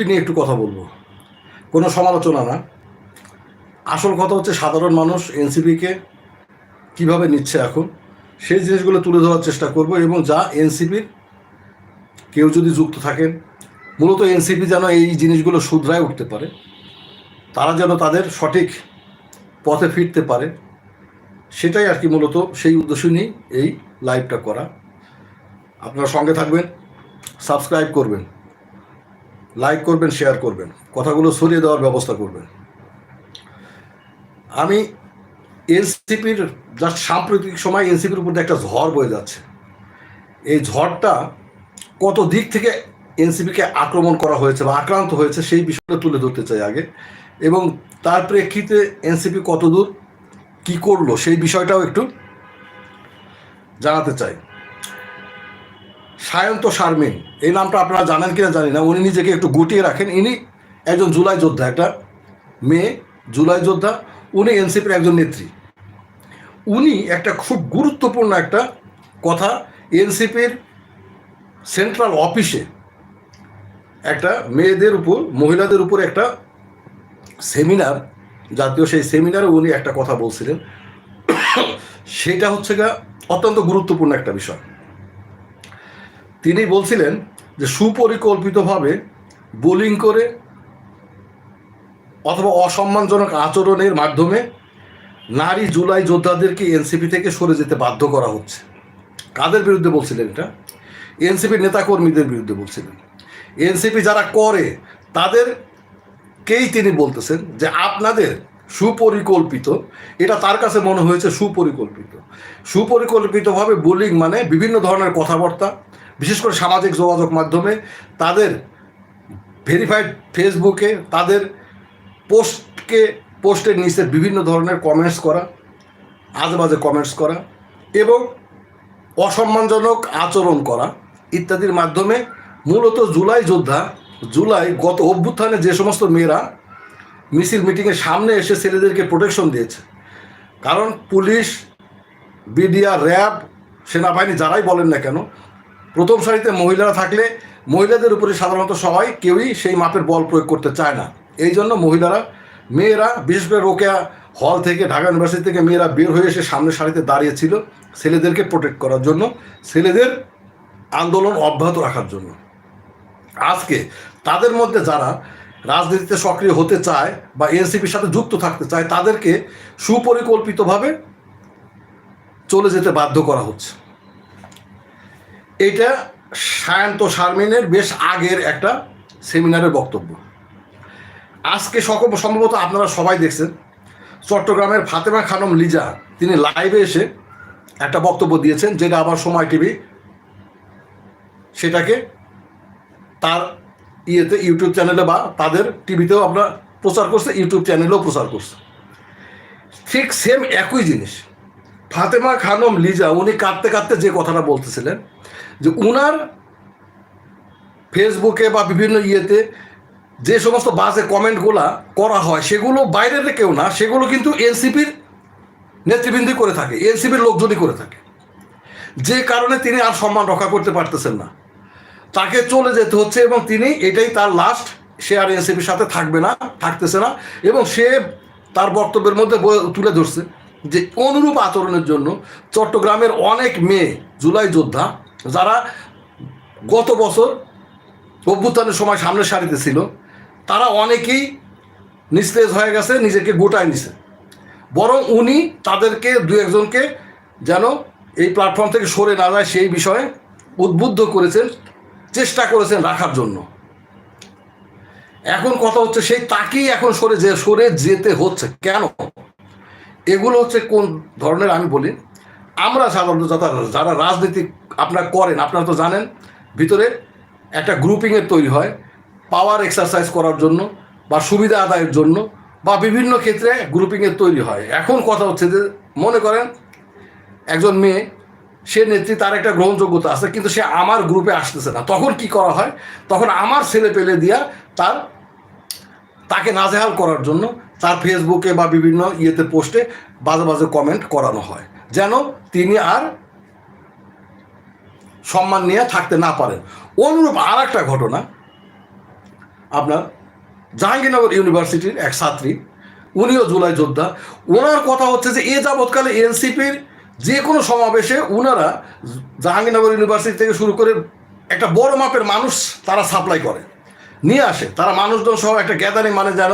NCP নিয়ে একটু কথা বলব। কোনো সমালোচনা না। আসল কথা হচ্ছে সাধারণ মানুষ, এনসিপিকে কীভাবে নিচ্ছে এখন, সেই জিনিসগুলো তুলে ধরার চেষ্টা করব এবং যা এনসিপির কেউ যদি যুক্ত থাকেন, মূলত এনসিপি যেন এই জিনিসগুলো শুধরায় উঠতে পারে, তারা যেন তাদের সঠিক পথে ফিরতে পারে, সেটাই আর কি মূলত সেই উদ্দেশ্য নিয়েই এই লাইভটা করা। আপনারা সঙ্গে থাকবেন, সাবস্ক্রাইব করবেন। লাইক করবেন শেয়ার করবেন। কথাগুলো সরিয়ে দেওয়ার ব্যবস্থা করবেন। আমি এনসিপির জাস্ট সাম্প্রতিক সময় এনসিপির উপর একটা ঝড় বয়ে যাচ্ছে। এই ঝড়টা কত দিক থেকে এনসিপিকে আক্রমণ করা হয়েছে বা আক্রান্ত হয়েছে সেই বিষয়টা তুলে ধরতে চাই আগে। এবং তার প্রেক্ষিতে এনসিপি কতদূর, কি করল সেই বিষয়টাও একটু জানাতে চাই। সায়ন্ত শারমিন। এই নামটা আপনারা জানেন কিনা জানি না। উনি নিজেকে একটু গুটিয়ে রাখেন। ইনি একজন জুলাই যোদ্ধা, একটা মেয়ে, জুলাই যোদ্ধা। উনি এনসিপির একজন নেত্রী। উনি একটা খুব গুরুত্বপূর্ণ একটা কথা এনসিপির সেন্ট্রাল অফিসে একটা মেয়েদের উপর, মহিলাদের উপর একটা সেমিনার, জাতীয় সেই সেমিনারে উনি একটা কথা বলছিলেন। সেটা হচ্ছে গা অত্যন্ত গুরুত্বপূর্ণ একটা বিষয়। তিনি বলছিলেন যে সুপরিকল্পিতভাবে বোলিং করে অথবা অসম্মানজনক আচরণের মাধ্যমে নারী জুলাই যোদ্ধাদেরকে এনসিপি থেকে সরে যেতে বাধ্য করা হচ্ছে। কাদের বিরুদ্ধে বলছিলেন এটা? এনসিপির নেতাকর্মীদের বিরুদ্ধে বলছিলেন। এনসিপি যারা করে, তাদেরকেই তিনি বলতেছেন যে আপনাদের সুপরিকল্পিত, এটা তার কাছে মনে হয়েছে সুপরিকল্পিত। সুপরিকল্পিতভাবে বোলিং মানে বিভিন্ন ধরনের কথাবার্তা বিশেষ করে সামাজিক যোগাযোগ মাধ্যমে তাদের ভেরিফাইড ফেসবুকে তাদের পোস্টকে পোস্টের নিচে বিভিন্ন ধরনের কমেন্টস করা, আজেবাজে কমেন্টস করা এবং অসম্মানজনক আচরণ করা ইত্যাদির মাধ্যমে মূলত জুলাই যোদ্ধা, জুলাই গত অভ্যুত্থানে যে সমস্ত মেয়েরা মিছিল মিটিংয়ের সামনে এসে ছেলেদেরকে প্রোটেকশন দিয়েছে, কারণ পুলিশ বিডিআর র্যাব সেনাবাহিনী যারাই বলেন না কেন প্রথম সারিতে মহিলারা থাকলে মহিলাদের উপরে সাধারণত সবাই কেউই সেই মাপের বল প্রয়োগ করতে চায় না। এই জন্য মহিলারা, মেয়েরা, বিশেষ করে রোকেয়া হল থেকে ঢাকা ইউনিভার্সিটি থেকে মেয়েরা বের হয়ে এসে সামনের সারিতে দাঁড়িয়েছিল ছেলেদেরকে প্রোটেক্ট করার জন্য, ছেলেদের আন্দোলন অব্যাহত রাখার জন্য। আজকে তাদের মধ্যে যারা রাজনীতিতে সক্রিয় হতে চায় বা এনসিপির সাথে যুক্ত থাকতে চায়, তাদেরকে সুপরিকল্পিতভাবে চলে যেতে বাধ্য করা হচ্ছে। এটা সায়ন্ত শারমিনের বেশ আগের একটা সেমিনারের বক্তব্য। আজকে সকল সম্ভবত আপনারা সবাই দেখছেন, চট্টগ্রামের ফাতেমা খানম লিজা, তিনি লাইভে এসে একটা বক্তব্য দিয়েছেন, যেটা আবার সময় টিভি সেটাকে তার ইয়েতে, ইউটিউব চ্যানেলে বা তাদের টিভিতেও আমরা প্রচার করছে, ইউটিউব চ্যানেলেও প্রচার করছে। ঠিক সেম একই জিনিস, ফাতেমা খানম লিজা, উনি কাঁদতে কাঁদতে যে কথাটা বলতেছিলেন যে উনার ফেসবুকে বা বিভিন্ন ইয়েতে যে সমস্ত বাসে কমেন্টগুলা করা হয়, সেগুলো বাইরের কেউ না, সেগুলো কিন্তু এনসিপির নেতৃবৃন্দই করে থাকে, এনসিপির লোকজনই করে থাকে। যে কারণে তিনি আর সম্মান রক্ষা করতে পারতেছেন না। তাকে চলে যেতে হচ্ছে এবং তিনি এটাই তার লাস্ট সে আর এনসিপির সাথে থাকবে না, থাকতেছে না এবং সে তার বক্তব্যের মধ্যে তুলে ধরছে যে অনুরূপ আচরণের জন্য চট্টগ্রামের অনেক মেয়ে জুলাই যোদ্ধা যারা গত বছর অভ্যুত্থানের সময় সামনের সারিতে ছিল, তারা অনেকেই নিস্তেজ হয়ে গেছে, নিজেকে গোটায় নিছে। বরং উনি তাদেরকে দু একজনকে যেন এই প্ল্যাটফর্ম থেকে সরে না যায় সেই বিষয়ে উদ্বুদ্ধ করেছেন, চেষ্টা করেছেন রাখার জন্য। এখন কথা হচ্ছে সেই তাকেই এখন সরে যে, সরে যেতে হচ্ছে। কেন? এগুলো হচ্ছে কোন ধরনের আমি বলি, আমরা সাধারণত যারা যারা রাজনীতি আপনারা করেন, আপনারা তো জানেন, ভিতরে একটা গ্রুপিংয়ের তৈরি হয় পাওয়ার এক্সারসাইজ করার জন্য বা সুবিধা আদায়ের জন্য বা বিভিন্ন ক্ষেত্রে গ্রুপিংয়ের তৈরি হয়। এখন কথা হচ্ছে যে, মনে করেন, একজন মেয়ে, সে নেত্রী তার একটা গ্রহণযোগ্যতা আছে, কিন্তু সে আমার গ্রুপে আসতেছে না। তখন কি করা হয়? তখন আমার ছেলে পেলে দিয়া তার, তাকে নাজেহাল করার জন্য তার ফেসবুকে বা বিভিন্ন ইয়েতে পোস্টে বাজে বাজে কমেন্ট করানো হয়। যেন তিনি আর সম্মান নিয়ে থাকতে না পারেন। অনুরূপ আর একটা ঘটনা, আপনার জাহাঙ্গীরনগর ইউনিভার্সিটির এক ছাত্রী, উনিও জুলাই যোদ্ধা, ওনার কথা হচ্ছে যে এ যাবৎকালে এনসিপির যে কোনো সমাবেশে ওনারা জাহাঙ্গীরনগর ইউনিভার্সিটি থেকে শুরু করে একটা বড় মাপের মানুষ তারা সাপ্লাই করে, নিয়ে আসে। তারা মানুষজন সহ একটা গ্যাদারিং মানে যেন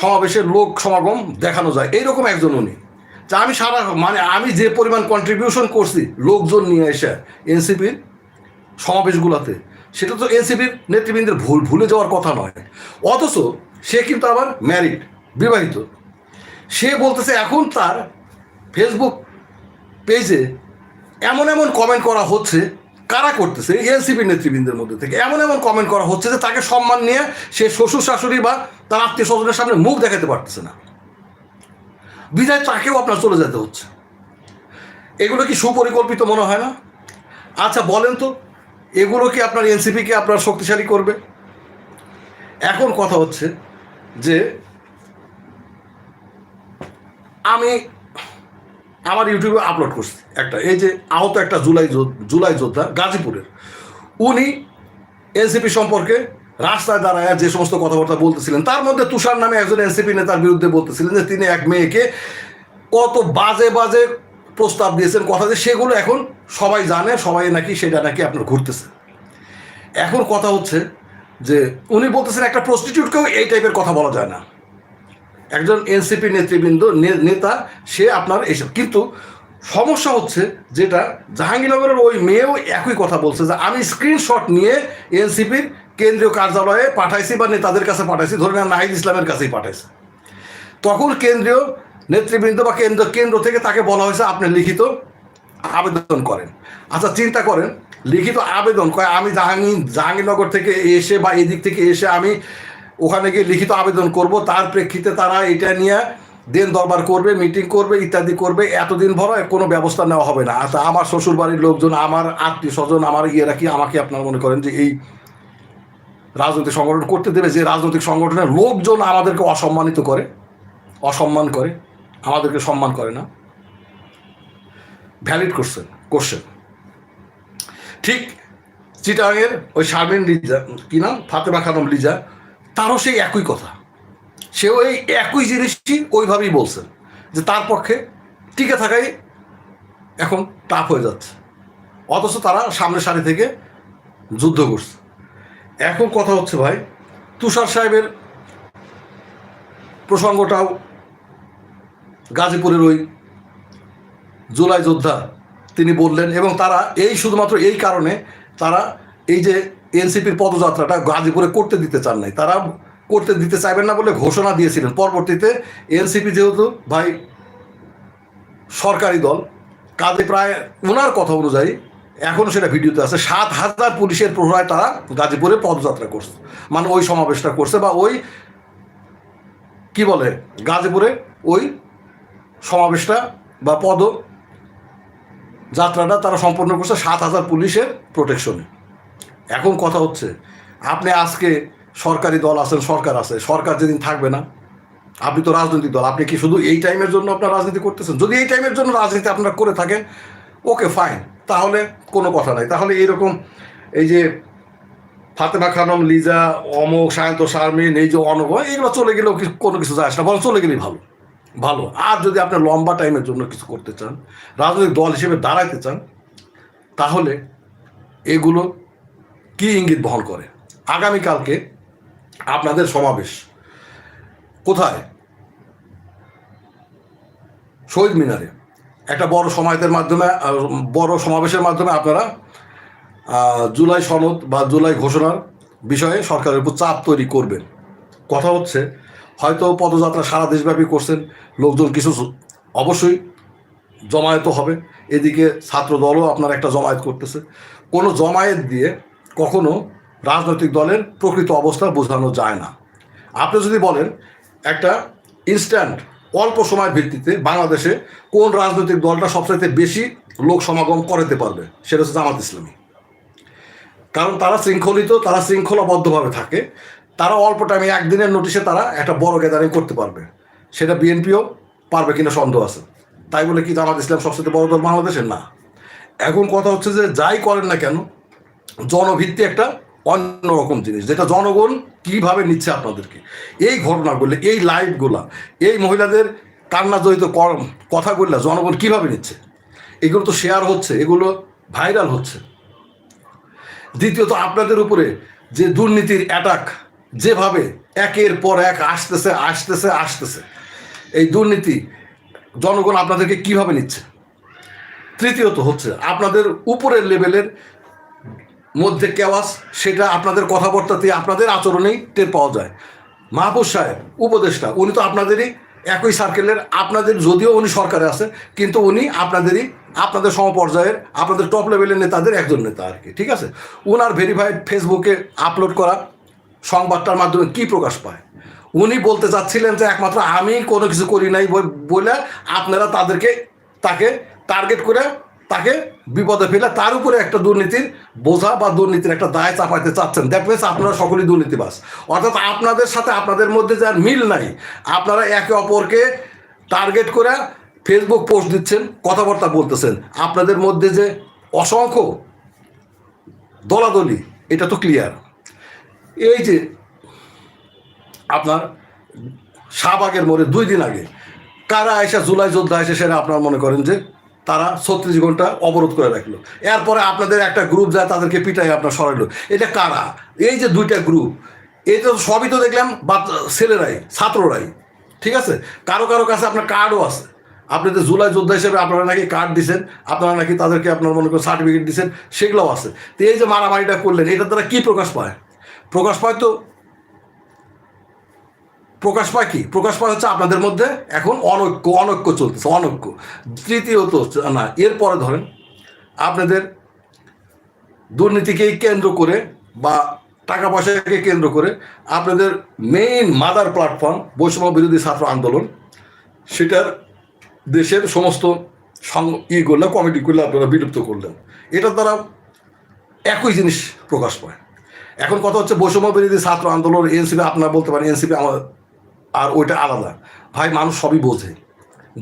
সমাবেশের লোক সমাগম দেখানো যায়। এইরকম একজন উনি। আমি সারা মানে আমি যে পরিমাণ কন্ট্রিবিউশন করছি লোকজন নিয়ে এসে এনসিপির সমাবেশগুলোতে, সেটা তো এনসিপির নেতৃবৃন্দের ভুল, ভুলে যাওয়ার কথা নয়। অথচ সে কিন্তু আবার ম্যারিড বিবাহিত। সে বলতেছে এখন তার ফেসবুক পেজে এমন এমন কমেন্ট করা হচ্ছে, কারা করতেছে? এনসিপি নেতৃবৃন্দের মধ্যে থেকে এমন এমন কমেন্ট করা হচ্ছে যে তাকে সম্মান নিয়ে সে শ্বশুর শাশুড়ি বা তার আত্মীয় স্বজনের সামনে মুখ দেখাতে পারতেছে না। বিদায় তাকেও আপনার চলে যেতে হচ্ছে। এগুলো কি সুপরিকল্পিত মনে হয় না? আচ্ছা বলেন তো, এগুলো কি আপনার এনসিপিকে আপনার শক্তিশালী করবে? এখন কথা হচ্ছে যে, আমি আমার ইউটিউবে আপলোড করছি একটা, এই যে আহত একটা জুলাই জুলাই যোদ্ধা গাজীপুরের। উনি এনসিপি সম্পর্কে রাস্তায় দাঁড়ায় যে সমস্ত কথাবার্তা বলতেছিলেন, তার মধ্যে তুষার নামে একজন এনসিপি নেতার বিরুদ্ধে বলতেছিলেন যে তিনি এক মেয়েকে কত বাজে বাজে প্রস্তাব দিয়েছেন, কথা যে সেগুলো এখন সবাই জানে, সবাই নাকি সেটা নাকি আপনার ঘুরতেছে। এখন কথা হচ্ছে যে উনি বলতেছেন একটা প্রস্টিটিউটকেও এই টাইপের কথা বলা যায় না। একজন এনসিপি নেতৃবৃন্দ নেতা, সে আপনার এইসব কিন্তু সমস্যা হচ্ছে যেটা জাহাঙ্গীরনগরের ওই মেয়েও একই কথা বলছে যে আমি স্ক্রিনশট নিয়ে এনসিপির কেন্দ্রীয় কার্যালয়ে পাঠাইছি বা নেতাদের কাছে পাঠাইছি। ধরে নেন নাহিদ ইসলামের কাছেই পাঠাইছে। তখন কেন্দ্রীয় নেতৃবৃন্দ বা কেন্দ্র কেন্দ্র থেকে তাকে বলা হয়েছে, আপনি লিখিত আবেদন করেন। আচ্ছা চিন্তা করেন, লিখিত আবেদন কয়, আমি জাহাঙ্গীর, জাহাঙ্গীরনগর থেকে এসে বা এদিক থেকে এসে আমি ওখানে গিয়ে লিখিত আবেদন করব। তার প্রেক্ষিতে তারা এটা নিয়ে দেন দরবার করবে, মিটিং করবে, ইত্যাদি করবে। এতদিন ভর কোনো ব্যবস্থা নেওয়া হবে না। আচ্ছা আমার শ্বশুরবাড়ির লোকজন, আমার আত্মীয় স্বজন আমার ইয়েরা কি আমাকে আপনার মনে করেন যে এই রাজনৈতিক সংগঠন করতে দেবে যে রাজনৈতিক সংগঠনের লোকজন আমাদেরকে অসম্মানিত করে, অসম্মান করে, আমাদেরকে সম্মান করে না। ভ্যালিড কোশ্চেন কোশ্চেন ঠিক চিটাঙের ওই শারমিন লিজা, কি নাম? ফাতেমা খানম লিজা, তারও সেই একই কথা। সেও এই একই জিনিসটি ওইভাবেই বলছেন, যে তার পক্ষে টিকে থাকাই এখন টাফ হয়ে যাচ্ছে। অথচ তারা সামনের সারি থেকে যুদ্ধ করছে। এখন কথা হচ্ছে ভাই, তুষার সাহেবের প্রসঙ্গটাও গাজীপুরের ওই জুলাই যোদ্ধা তিনি বললেন এবং তারা এই শুধুমাত্র এই কারণে তারা এই যে এনসিপির পদযাত্রাটা গাজীপুরে করতে দিতে চান নাই। তারা করতে দিতে চাইবেন না বলে ঘোষণা দিয়েছিলেন। পরবর্তীতে এনসিপি যেহেতু ভাই সরকারি দল, কাজে প্রায় ওনার কথা অনুযায়ী এখনও সেটা ভিডিওতে আছে, সাত হাজার পুলিশের প্রহরায় তারা গাজীপুরে পদযাত্রা করছে। মানে ওই সমাবেশটা করছে বা ওই কি বলে, গাজীপুরে ওই সমাবেশটা বা পদ যাত্রাটা তারা সম্পন্ন করছে সাত হাজার পুলিশের প্রোটেকশনে এখন কথা হচ্ছে, আপনি আজকে সরকারি দল আছেন, সরকার আছে, সরকার যেদিন থাকবে না, আপনি তো রাজনৈতিক দল, আপনি কি শুধু এই টাইমের জন্য আপনার রাজনীতি করতেছেন? যদি এই টাইমের জন্য রাজনীতি আপনারা করে থাকেন ওকে ফাইন তাহলে কোনো কথা নাই। তাহলে এইরকম এই যে ফাতেমা খানম, লিজা অমক সায়ন্ত শারমিন, এই যে অনগ এগুলো চলে গেলেও কোনো কিছু যায় না, বরং চলে গেলেই ভালো। ভালো। আর যদি আপনি লম্বা টাইমের জন্য কিছু করতে চান, রাজনৈতিক দল হিসেবে দাঁড়াইতে চান, তাহলে এগুলো কি ইঙ্গিত বহন করে? আগামীকালকে আপনাদের সমাবেশ কোথায়? শহীদ মিনারে। একটা বড় সমাবেশের মাধ্যমে বড় সমাবেশের মাধ্যমে আপনারা জুলাই সনদ বা জুলাই ঘোষণার বিষয়ে সরকারের উপর চাপ তৈরি করবেন। কথা হচ্ছে, হয়তো পদযাত্রা সারা দেশব্যাপী করছেন, লোকজন কিছু অবশ্যই জমায়েত হবে। এদিকে ছাত্র দলও আপনার একটা জমায়েত করতেছে। কোনো জমায়েত দিয়ে কখনো রাজনৈতিক দলের প্রকৃত অবস্থা বোঝানো যায় না। আপনি যদি বলেন, একটা ইনস্ট্যান্ট অল্প সময়ের ভিত্তিতে বাংলাদেশে কোন রাজনৈতিক দলটা সবচাইতে বেশি লোক সমাগম করাতে পারবে, সেটা হচ্ছে জামাত ইসলামী। কারণ তারা শৃঙ্খলিত, তারা শৃঙ্খলাবদ্ধভাবে থাকে। তারা অল্প টাইমে একদিনের নোটিশে তারা একটা বড় গ্যাদারিং করতে পারবে। সেটা বিএনপিও পারবে কিনা সন্দেহ আছে। তাই বলে কি জামাত ইসলাম সবচেয়ে বড় দল বাংলাদেশের? না। এখন কথা হচ্ছে যে যাই করেন না কেন, জনভিত্তি একটা অন্যরকম জিনিস, যেটা জনগণ কীভাবে নিচ্ছে আপনাদেরকে। এই ঘটনাগুলো, এই লাইভগুলা, এই মহিলাদের কান্না জড়িত কথাগুলো জনগণ কীভাবে নিচ্ছে? এগুলো তো শেয়ার হচ্ছে, এগুলো ভাইরাল হচ্ছে। দ্বিতীয়ত, আপনাদের উপরে যে দুর্নীতির অ্যাটাক যেভাবে একের পর এক আসতেছে আসতেছে আসতেছে, এই দুর্নীতি জনগণ আপনাদেরকে কীভাবে নিচ্ছে? তৃতীয়ত হচ্ছে, আপনাদের উপরের লেভেলের মধ্যে কেওয়াস, সেটা আপনাদের কথাবার্তাতে আপনাদের আচরণেই টের পাওয়া যায়। মাহবুব সাহেব, উপদেষ্টা, উনি তো আপনাদেরই একই সার্কেলের আপনাদের যদিও উনি সরকারে আছে, কিন্তু উনি আপনাদেরই আপনাদের সমপর্যায়ের, আপনাদের টপ লেভেলের নেতাদের একজন নেতা আর কি, ঠিক আছে? উনার ভেরিফাইড ফেসবুকে আপলোড করা সংবাদটার মাধ্যমে কি প্রকাশ পায়? উনি বলতে চাচ্ছিলেন যে একমাত্র আমি কোনো কিছু করি নাই বলে আপনারা তাদেরকে, তাকে টার্গেট করে তাকে বিপদে ফেলে তার উপরে একটা দুর্নীতির বোঝা বা দুর্নীতির একটা দায় চাপাইতে চাচ্ছেন। দ্যাট মিনস আপনারা সকলেই দুর্নীতিবাস অর্থাৎ আপনাদের সাথে আপনাদের মধ্যে যার মিল নাই, আপনারা একে অপরকে টার্গেট করে ফেসবুক পোস্ট দিচ্ছেন, কথাবার্তা বলতেছেন। আপনাদের মধ্যে যে অসংখ্য দলাদলি, এটা তো ক্লিয়ার এই যে আপনার শাহবাগের মোড়ে দুই দিন আগে কারা এসে জুলাই যোদ্ধা এসে সেটা আপনারা মনে করেন যে তারা ছত্রিশ ঘণ্টা অবরোধ করে রাখল। এরপরে আপনাদের একটা গ্রুপ যায়, তাদেরকে পিটাই আপনার সরাইলো। এটা কারা? এই যে দুইটা গ্রুপ এই তো সবই তো দেখলাম বা ছেলেরাই, ছাত্ররাই, ঠিক আছে? কারও কারও কাছে আপনার কার্ডও আছে। আপনি তো জুলাই যোদ্ধা হিসেবে আপনারা নাকি কার্ড দিচ্ছেন আপনারা নাকি তাদেরকে আপনার মনে করেন সার্টিফিকেট দিচ্ছেন সেগুলোও আছে। তো এই যে মারামারিটা করলেন এটার দ্বারা কী প্রকাশ পায়? প্রকাশ পায় তো প্রকাশ পায় কি? প্রকাশ পায় হচ্ছে আপনাদের মধ্যে এখন অনৈক্য অনৈক্য চলতেছে, অনৈক্য। তৃতীয়ত না, এরপরে ধরেন আপনাদের দুর্নীতিকেই কেন্দ্র করে বা টাকা পয়সাকে কেন্দ্র করে আপনাদের মেইন মাদার প্ল্যাটফর্ম বৈষম্য বিরোধী ছাত্র আন্দোলন, সেটার দেশের সমস্ত সং কমিটি করলে আপনারা বিলুপ্ত করলেন। এটার দ্বারা একই জিনিস প্রকাশ পায়। এখন কথা হচ্ছে বৈষম্য বিরোধী ছাত্র আন্দোলন, এনসিপি, আপনারা বলতে পারেন, এনসিপি আমার আর ওইটা আলাদা। ভাই, মানুষ সবই বোঝে।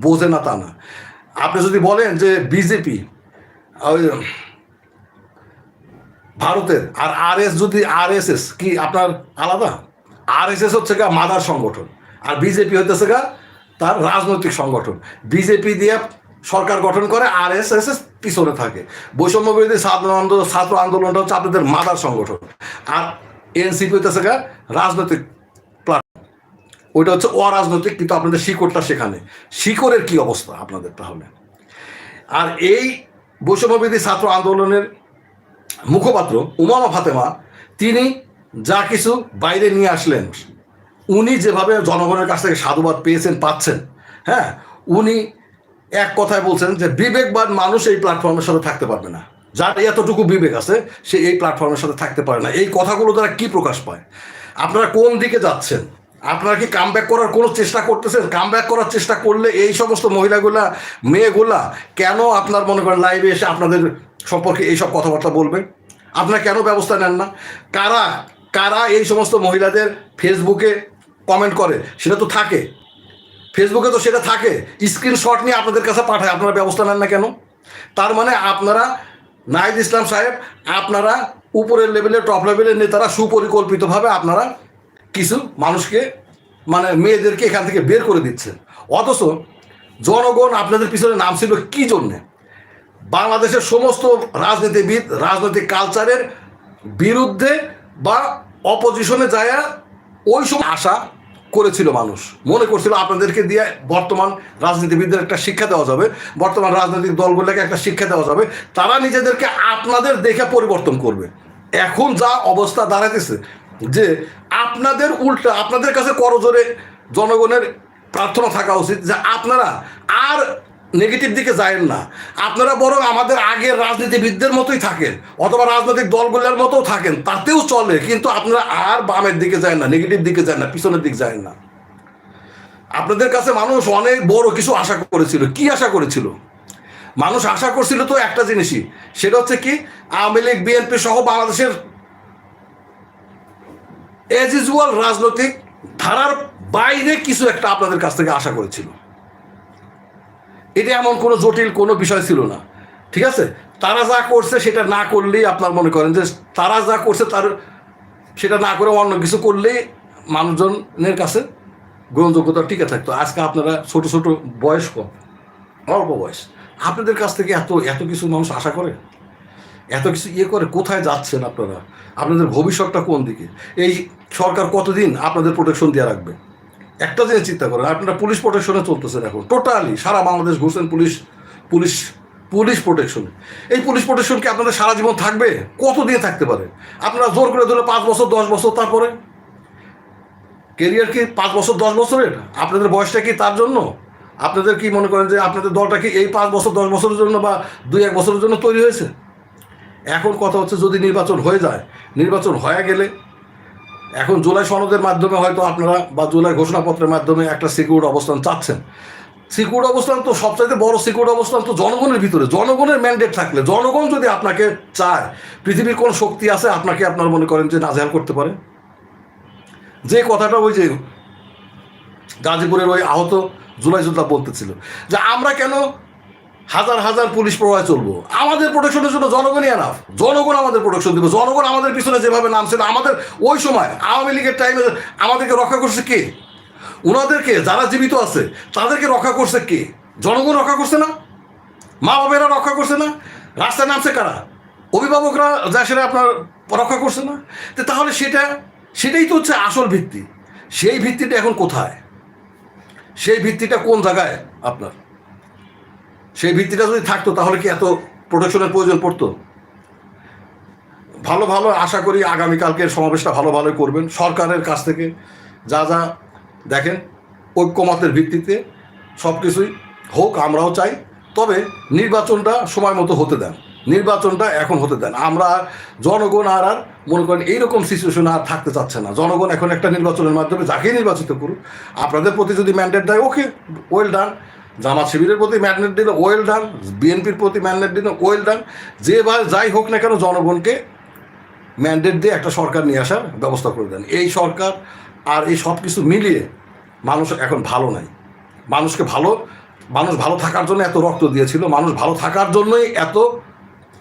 বোঝে না তা না। আপনি যদি বলেন যে বিজেপি ভারতের আর আর এস যদি আর এস এস কি আপনার আলাদা? আর এস এস হচ্ছে গা মাদার সংগঠন আর বিজেপি হইতেছে গা তার রাজনৈতিক সংগঠন। বিজেপি দিয়ে সরকার গঠন করে আর এস এস এস পিছনে থাকে। বৈষম্য বিরোধী ছাত্র আন্দোলন, ছাত্র আন্দোলনটা হচ্ছে আপনাদের মাদার সংগঠন। আর এনসিপি হইতেছে গা রাজনৈতিক ওইটা হচ্ছে অরাজনৈতিক, কিন্তু আপনাদের শিকড়টা সেখানে। শিকড়ের কি অবস্থা আপনাদের তাহলে? আর এই বৈষম্যবিধি ছাত্র আন্দোলনের মুখপাত্র উমামা ফাতেমা, তিনি যা কিছু বাইরে নিয়ে আসলেন, উনি যেভাবে জনগণের কাছ থেকে সাধুবাদ পেয়েছেন, পাচ্ছেন হ্যাঁ? উনি এক কথায় বলছেন যে বিবেকবান মানুষ এই প্ল্যাটফর্মের সাথে থাকতে পারবে না। যার এতটুকু বিবেক আছে, সে এই প্ল্যাটফর্মের সাথে থাকতে পারে না। এই কথাগুলো দ্বারা কি প্রকাশ পায়? আপনারা কোন দিকে যাচ্ছেন? আপনারা কি কাম ব্যাক করার কোনো চেষ্টা করতেছেন? কাম ব্যাক করার চেষ্টা করলে এই সমস্ত মহিলাগুলা, মেয়েগুলা কেন আপনার মনে করেন লাইভে এসে আপনাদের সম্পর্কে এইসব কথাবার্তা বলবে আপনারা কেন ব্যবস্থা নেন না? কারা কারা এই সমস্ত মহিলাদের ফেসবুকে কমেন্ট করে? সেটা তো থাকে। ফেসবুকে তো সেটা থাকে। স্ক্রিনশট নিয়ে আপনাদের কাছে পাঠায়। আপনারা ব্যবস্থা নেন না কেন? তার মানে আপনারা, নাহিদ ইসলাম সাহেব, আপনারা উপরের লেভেলের টপ লেভেলের নেতারা সুপরিকল্পিতভাবে আপনারা কিছু মানুষকে মানে মেয়েদেরকে এখান থেকে বের করে দিচ্ছেন। অথচ জনগণ আপনাদের পিছনে নাম ছিল কি জন্যে? বাংলাদেশের সমস্ত রাজনীতিবিদ, রাজনৈতিক কালচারের বিরুদ্ধে বা অপোজিশনে যায় ওই সময় আশা করেছিল মানুষ। মনে করছিল আপনাদেরকে দিয়ে বর্তমান রাজনীতিবিদদের একটা শিক্ষা দেওয়া যাবে, বর্তমান রাজনৈতিক দলগুলোকে একটা শিক্ষা দেওয়া যাবে। তারা নিজেদেরকে আপনাদের দেখে পরিবর্তন করবে। এখন যা অবস্থা দাঁড়াতেছে যে আপনাদের উল্টা, আপনাদের কাছে করজোরে জনগণের প্রার্থনা থাকা উচিত যে আপনারা আর নেগেটিভ দিকে যায়েন না। আপনারা বরং আমাদের আগের রাজনীতিবিদদের মতোই থাকেন, অথবা রাজনৈতিক দলগুলোর মতোও থাকেন, তাতেও চলে, কিন্তু আপনারা আর বামের দিকে যায় না নেগেটিভ দিকে যায় না, পিছনের দিকে যায় না। আপনাদের কাছে মানুষ অনেক বড় কিছু আশা করেছিল। কি আশা করেছিল? মানুষ আশা করছিল তো একটা জিনিসই, সেটা হচ্ছে কি, আওয়ামী লীগ, বিএনপি সহ বাংলাদেশের এজ ইউজুয়াল রাজনৈতিক ধারার বাইরে কিছু একটা আপনাদের কাছ থেকে আশা করেছিল। এটা এমন কোনো জটিল কোনো বিষয় ছিল না। ঠিক আছে? তারা যা করছে সেটা না করলেই আপনার মনে করেন যে তারা যা করছে তার সেটা না করে অন্য কিছু করলেই মানুষজনের কাছে গ্রহণযোগ্যতা টিকে থাকতো। আজকে আপনারা ছোট ছোট বয়স কম অল্প বয়স, আপনাদের কাছ থেকে এত এত কিছু মানুষ আশা করে? এত কিছু ইয়ে করে কোথায় যাচ্ছেন আপনারা? আপনাদের ভবিষ্যৎটা কোন দিকে? এই সরকার কতদিন আপনাদের প্রোটেকশন দিয়ে রাখবে? একটা জিনিস চিন্তা করেন, আপনারা পুলিশ প্রোটেকশনে চলতেছেন এখন টোটালি সারা বাংলাদেশ ঘুরছেন পুলিশ পুলিশ পুলিশ প্রোটেকশনে এই পুলিশ প্রোটেকশন কি আপনাদের সারা জীবন থাকবে? কত দিয়ে থাকতে পারে? আপনারা জোর করে ধরে পাঁচ বছর, দশ বছর তারপরে? কেরিয়ার কি পাঁচ বছর, দশ বছরের? আপনাদের বয়সটা কি তার জন্য? আপনাদের কি মনে করেন যে আপনাদের দলটা কি এই পাঁচ বছর, দশ বছরের জন্য বা দুই এক বছরের জন্য তৈরি হয়েছে? এখন কথা হচ্ছে যদি নির্বাচন হয়ে যায়, নির্বাচন হয়ে গেলে এখন জুলাই সনদের মাধ্যমে হয়তো আপনারা বা জুলাই ঘোষণাপত্রের মাধ্যমে একটা সিকিউর অবস্থান চাচ্ছেন। সিকিউর অবস্থান তো সবচাইতে বড় সিকিউর অবস্থান তো জনগণের ভিতরে। জনগণের ম্যান্ডেট থাকলে, জনগণ যদি আপনাকে চায়, পৃথিবীর কোন শক্তি আছে, আপনাকে আপনার মনে করেন যে নাজেহাল করতে পারে। যে কথাটা ওই যে গাজীপুরের ওই আহত জুলাই যোদ্ধা বলতেছিল, যে আমরা কেন হাজার হাজার পুলিশ প্রবাহে চলবো। আমাদের প্রোটেকশনের জন্য জনগণই আনাফ জনগণ আমাদের প্রোটেকশন দেবে। জনগণ আমাদের পিছনে যেভাবে নামছিল, আমাদের ওই সময় আওয়ামী লীগের টাইমে আমাদেরকে রক্ষা করছে কে? ওনাদেরকে যারা জীবিত আছে, তাদেরকে রক্ষা করছে কে? জনগণ রক্ষা করছে না? মা বাবেরা রক্ষা করছে না? রাস্তায় নামছে কারা? অভিভাবকরা যা সেটা আপনার রক্ষা করছে না? তো তাহলে সেটা, সেটাই তো হচ্ছে আসল ভিত্তি। সেই ভিত্তিটা এখন কোথায়? সেই ভিত্তিটা কোন জায়গায় আপনার? সেই ভিত্তিটা যদি থাকতো, তাহলে কি এত প্রোটেকশনের প্রয়োজন পড়তো? ভালো ভালো, আশা করি আগামীকালকের সমাবেশটা ভালো ভালো করবেন। সরকারের কাছ থেকে যা যা দেখেন, ঐক্যমতের ভিত্তিতে সব কিছুই হোক, আমরাও চাই। তবে নির্বাচনটা সময় মতো হতে দেন। নির্বাচনটা এখন হতে দেন। আমরা জনগণ আর আর মনে করেন এইরকম সিচুয়েশনে আর থাকতে চাচ্ছে না। জনগণ এখন একটা নির্বাচনের মাধ্যমে যাকেই নির্বাচিত করুক, আপনাদের প্রতি যদি ম্যান্ডেট দেয় ওকে ওয়েল ডান জামাত শিবিরের প্রতি ম্যান্ডেট দিলে ওয়েল ডান বিএনপির প্রতি ম্যান্ডেট দিলে ওয়েল ডান যে বা যাই হোক না কেন জনগণকে ম্যান্ডেট দিয়ে একটা সরকার নিয়ে আসার ব্যবস্থা করে দেন। এই সরকার আর এই সব কিছু মিলিয়ে মানুষ এখন ভালো নাই। মানুষকে ভালো, মানুষ ভালো থাকার জন্য এত রক্ত দিয়েছিল, মানুষ ভালো থাকার জন্যই এত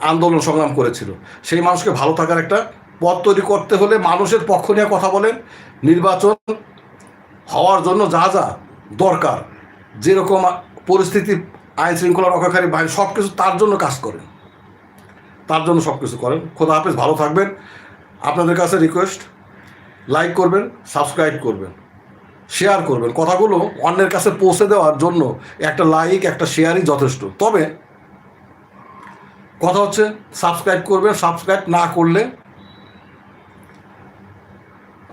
আন্দোলন সংগ্রাম করেছিল। সেই মানুষকে ভালো থাকার একটা পথ তৈরি করতে হলে মানুষের পক্ষ নিয়ে কথা বলেন। নির্বাচন হওয়ার জন্য যা যা দরকার যেরকম পরিস্থিতি, আইন শৃঙ্খলা রক্ষাকারী বাহিনী সব কিছু তার জন্য কাজ করেন। তার জন্য সব কিছু করেন। খোদা হাফেজ, ভালো থাকবেন। আপনাদের কাছে রিকোয়েস্ট লাইক করবেন সাবস্ক্রাইব করবেন শেয়ার করবেন। কথাগুলো অন্যের কাছে পৌঁছে দেওয়ার জন্য একটা লাইক একটা শেয়ারই যথেষ্ট। তবে কথা হচ্ছে সাবস্ক্রাইব করবেন সাবস্ক্রাইব না করলে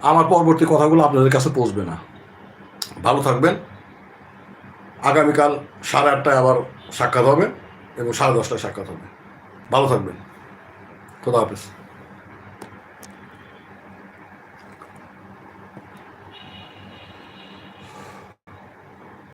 আমার পরবর্তী কথাগুলো আপনাদের কাছে পৌঁছবে না। ভালো থাকবেন। আগামীকাল সাড়ে আটটায় আবার সাক্ষাৎ হবে এবং সাড়ে দশটায় সাক্ষাৎ হবে। ভালো থাকবেন। খোদা হাফেজ।